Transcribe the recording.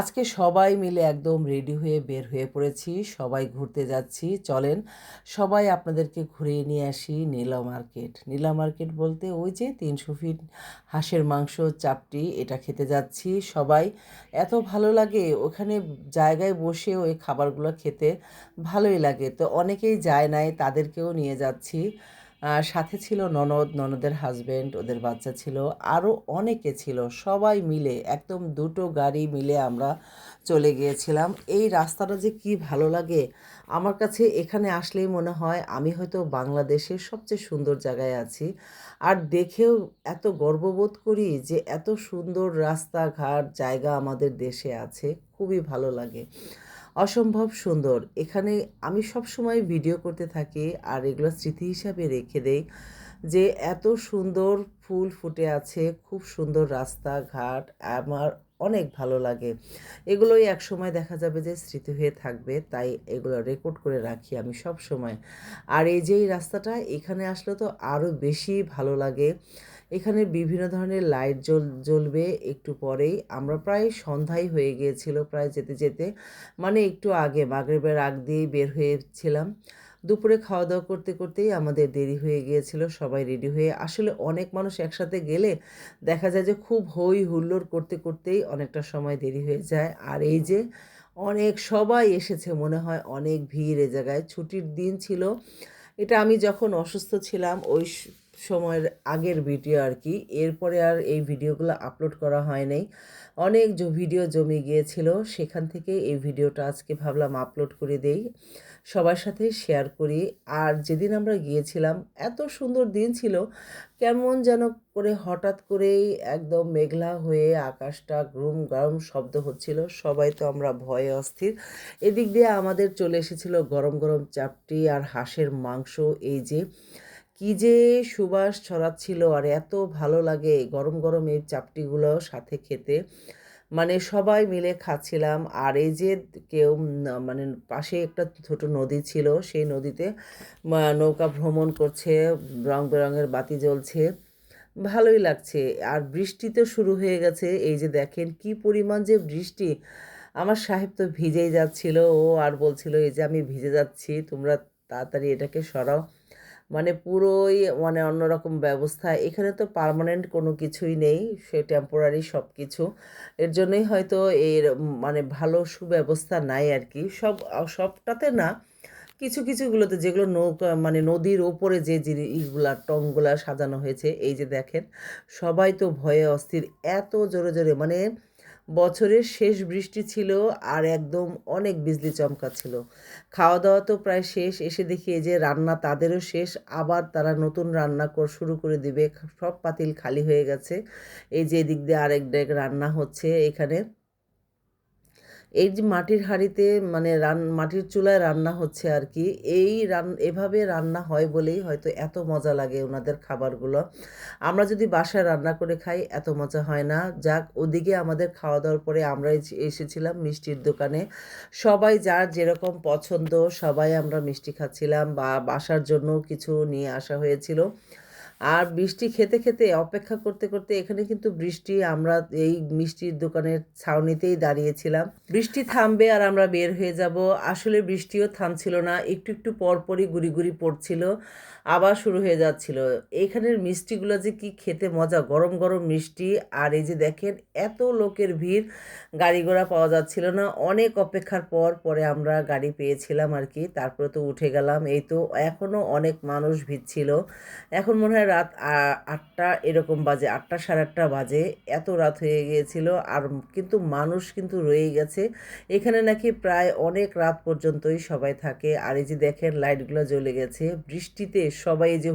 আজকে সবাই মিলে একদম রেডি হয়ে বের হয়ে পড়েছি, সবাই ঘুরতে যাচ্ছি। চলেন, সবাই আপনাদেরকে ঘুরিয়ে নিয়ে আসি নীলা মার্কেট। নীলা মার্কেট বলতে ওই যে তিনশো ফিট হাঁসের মাংস চাপটি, এটা খেতে যাচ্ছি সবাই। এত ভালো লাগে, ওখানে জায়গায় বসে ওই খাবারগুলো খেতে ভালোই লাগে। তো অনেকেই যায় নাই, তাদেরকেও নিয়ে যাচ্ছি। সাথে ছিল ননদ, ননদের হাজব্যান্ড ওদের বাচ্চা ছিল আরও অনেকে ছিল, সবাই মিলে, একদম দুটো গাড়ি মিলে আমরা চলে গিয়েছিলাম। এই রাস্তাটা যে কি ভালো লাগে, আমার কাছে এখানে আসলেই মনে হয় আমি হয়তো বাংলাদেশের সবচেয়ে সুন্দর জায়গায় আছি। আর দেখেও এত গর্ববোধ করি যে এত সুন্দর রাস্তাঘাট, জায়গা আমাদের দেশে আছে, খুবই ভালো লাগে। অসম্ভব সুন্দর। এখানে আমি সব সময় ভিডিও করতে থাকি আর এগুলো স্মৃতি হিসাবে রেখে দেই যে এত সুন্দর ফুল ফুটে আছে, খুব সুন্দর রাস্তাঘাট, আমার অনেক ভালো লাগে। এগুলোই এক সময় দেখা যাবে যে স্মৃতি হয়ে থাকবে, তাই এগুলো রেকর্ড করে রাখি আমি সব সময় আর এই যে এই রাস্তাটা, এখানে আসলে তো আরও বেশি ভালো লাগে। এখানে বিভিন্ন ধরনের লাইট জ্বল, জ্বলবে একটু পরেই। আমরা প্রায় সন্ধ্যায় হয়ে গিয়েছিল, প্রায় যেতে যেতে। মানে একটু আগে, মাগরিবের আগ দিয়েই বের হয়েছিলাম। দুপুরে খাওয়া দাওয়া করতে করতেই আমাদের দেরি হয়ে গিয়েছিল, সবাই রেডি হয়ে আসলে অনেক মানুষ একসাথে গেলে দেখা যায় যে খুব হই হুল্লোড় করতে করতেই অনেকটা সময় দেরি হয়ে যায়। আর এই যে অনেক সবাই এসেছে মনে হয়, অনেক ভিড় এ জায়গায়। ছুটির দিন ছিল, এটা আমি যখন অসুস্থ ছিলাম, ওই সময়ের আগের ভিডিও আর কি। এরপরে আর এই ভিডিওগুলো আপলোড করা হয় নাই। অনেক ভিডিও জমে গিয়েছিল, সেখান থেকে এই ভিডিওটা আজকে ভাবলাম আপলোড করে দেই। সবার সাথে শেয়ার করি। আর যেদিন আমরা গিয়েছিলাম, এত সুন্দর দিন ছিল, কেমন যেন করে হঠাৎ করেই একদম মেঘলা হয়ে আকাশটা গ্রুম গরম শব্দ হচ্ছিল। সবাই তো আমরা ভয়ে অস্থির। এদিক দিয়ে আমাদের চলে এসেছিল গরম গরম চাপটি আর হাঁসের মাংস। এই যে কি যে সুবাস ছড়াচ্ছিল আর এত ভালো লাগে গরম গরম এই চাপটিগুলো সাথে খেতে। মানে সবাই মিলে খাচ্ছিলাম আর এই যে কেউ মানে পাশে একটা ছোট নদী ছিল, সেই নদীতে নৌকা ভ্রমণ করছে, রং বেরঙের বাতি জ্বলছে। ভালোই লাগছে। আর বৃষ্টি তো শুরু হয়ে গেছে, এই যে দেখেন কি পরিমাণ যে বৃষ্টি। আমার সাহেব তো ভিজেই যাচ্ছিল, ও আর বলছিল, এই যে আমি ভিজে যাচ্ছি, তোমরা তাড়াতাড়ি এটাকে সরাও। মানে পুরোই মানে অন্যরকম ব্যবস্থা। এখানে তো পার্মানেন্ট কোনো কিছুই নেই, সে টেম্পোরারি সব কিছু এর জন্যই হয়তো এর মানে ভালো সুব্যবস্থা নাই আর কি সব, সবটাতে না, কিছু কিছুগুলোতে যেগুলো নৌকা মানে নদীর ওপরে যে জিনিসগুলা, টংগুলা সাজানো হয়েছে, এই যে দেখেন, সবাই তো ভয়ে অস্থির, এত জোরে জোরে মানে বছরের শেষ বৃষ্টি ছিল আর একদম অনেক বিজলি চমকা ছিল। খাওয়া দাওয়া তো প্রায় শেষ, এসে দেখি এই যে রান্না তাদেরও শেষ, আবার তারা নতুন রান্না কর, শুরু করে দিবে, সব পাতিল খালি হয়ে গেছে। এই যে এদিক দিয়ে আরেক ডেক রান্না হচ্ছে এখানে। এই যে মাটির হাঁড়িতে মানে রান, মাটির চুলায় রান্না হচ্ছে আর কি, এই রান, এভাবে রান্না হয় বলেই হয়তো এত মজা লাগে ওনাদের খাবারগুলো। আমরা যদি বাসায় রান্না করে খাই, এত মজা হয় না। যাক, ওদিকে আমাদের খাওয়া দাওয়ার পরে আমরা এসে- এসেছিলাম মিষ্টির দোকানে। সবাই যার যেরকম পছন্দ, সবাই আমরা মিষ্টি খাচ্ছিলাম বা বাসার জন্য কিছু নিয়ে আসা হয়েছিল। আর বৃষ্টি খেতে খেতে অপেক্ষা করতে করতে এখানে কিন্তু বৃষ্টি, আমরা এই মিষ্টির দোকানের ছাউনিতেই দাঁড়িয়েছিলাম। বৃষ্টি থামবে আর আমরা বের হয়ে যাব। আসলে বৃষ্টিও থামছিল না, একটু একটু পরপরই গুড়ি গুড়ি পড়ছিল, আবার শুরু হয়ে যাচ্ছিল। এখানের মিষ্টিগুলো যে কি খেতে মজা, গরম গরম মিষ্টি। আর এই যে দেখেন, এত লোকের ভিড়, গাড়ি ঘোড়া পাওয়া যাচ্ছিল না। অনেক অপেক্ষার পর পরে আমরা গাড়ি পেয়েছিলাম আর কি, তারপরে তো উঠে গেলাম। এই তো এখনও অনেক মানুষ ভিড় ছিল। এখন মনে হয় রাত আটটা এরকম বাজে, আটটা সাড়ে আটটা বাজে, এত রাত হয়ে গিয়েছিল। আর কিন্তু মানুষ কিন্তু রয়ে গেছে। এখানে নাকি প্রায় অনেক রাত পর্যন্তই সবাই থাকে। আর এই যে দেখেন, লাইটগুলো জ্বলে গেছে। বৃষ্টিতে সবাই যে